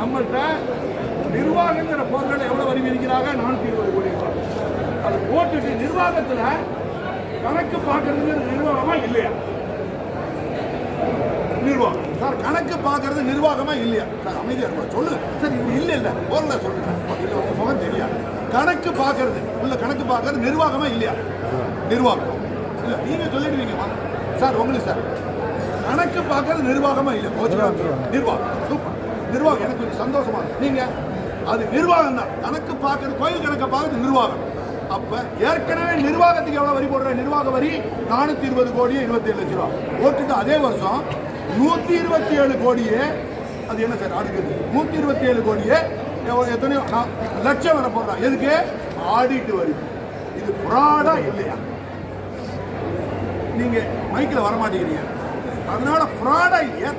நம்மள்கிட்ட நிர்வாகங்கிற பொருட்கள் எவ்வளவு வரி விதிக்கிறாங்க நானூத்தி இருபது கோடி ரூபாய் அது போட்டுட்டு நிர்வாகத்துல கணக்கு பார்க்கறதுங்கிறது நிர்வாகமா இல்லையா? நிர்வாகம். சார் கணக்கு பார்க்கறது நிர்வாகமா இல்லையா? சார் அமைதியா இருக்கும் சொல்லுங்க. சார் இது இல்ல இல்ல. போர்ல சொல்லுங்க. இல்ல உங்க முகம் தெரியாது. கணக்கு பார்க்கறது உள்ள கணக்கு பார்க்கறது நிர்வாகமா இல்லையா? நிர்வாகம். இல்ல நீங்க சொல்லிடுவீங்க வாங்க. சார் உங்களுக்கு சார் கணக்கு பார்க்கறது நிர்வாகமா இல்ல நிர்வாகம். சூப்பர். நிர்வாகம் எனக்கு கொஞ்சம் சந்தோஷமா நீங்க? அது நிர்வாகம் தான். கணக்கு பார்க்கறது கோயில் கணக்கை பார்க்கறது நிர்வாகம். அப்ப ஏற்கனவே நிர்வாகத்துக்கு எவ்வளவு வரி போடுற நிர்வாக வரி நானூத்தி இருபது கோடி இருபத்தி ஏழு லட்சம் ரூபா. போட்டுட்டு அதே வருஷம் நூத்தி இருபத்தி ஏழு கோடியே அது என்ன சார் அடுக்குது நூத்தி இருபத்தி ஏழு கோடியே எத்தனையோ லட்சம் வர போடுறான். எதுக்கு? ஆடிட்டு வரி. இது புராடா இல்லையா? நீங்க மைக்ல வர மாட்டேங்கிறீங்க அதனால புராடா ஏற்கனவே